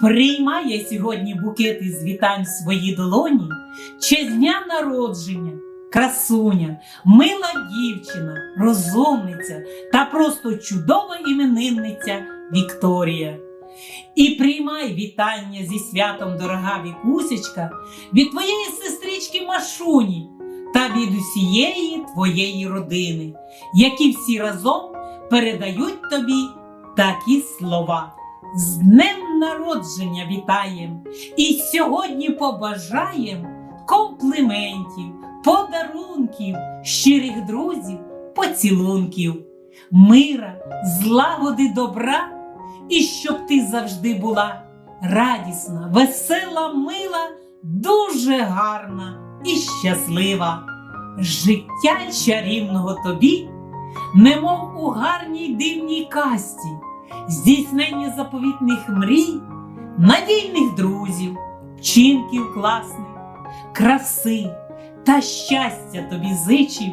Приймає сьогодні букети з вітань в свої долоні, честь дня народження, красуня, мила дівчина, розумниця та просто чудова іменинниця Вікторія. І приймай вітання зі святом, дорога Вікусечка, від твоєї сестрички Машуні та від усієї твоєї родини, які всі разом передають тобі такі слова. З днем народження вітаєм. І сьогодні побажаєм компліментів, подарунків, щирих друзів, поцілунків, мира, злагоди добра, і щоб ти завжди була радісна, весела, мила, дуже гарна і щаслива. Життя чарівного тобі, немов у гарній дивній касті, здійснення заповітних мрій, надійних друзів, вчинків класних, краси та щастя тобі зичив,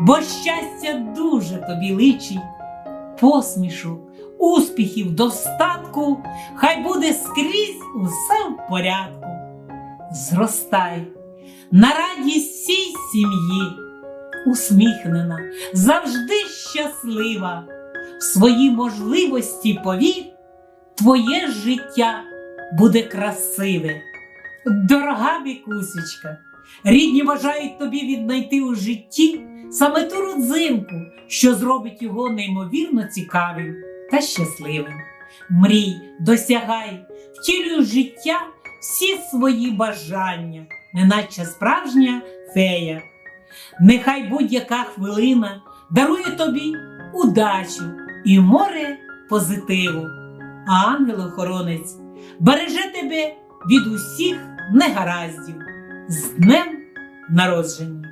бо щастя дуже тобі личить, посмішок, успіхів, достатку, хай буде скрізь усе в порядку. Зростай на радість всій сім'ї, усміхнена, завжди щаслива, свої можливості повір, твоє життя буде красиве. Дорога вікусечка, рідні бажають тобі віднайти у житті саме ту родзинку, що зробить його неймовірно цікавим та щасливим. Мрій, досягай, втілюй життя всі свої бажання, неначе справжня фея. Нехай будь-яка хвилина дарує тобі удачу і море позитиву. А ангел-охоронець береже тебе від усіх негараздів з днем народження.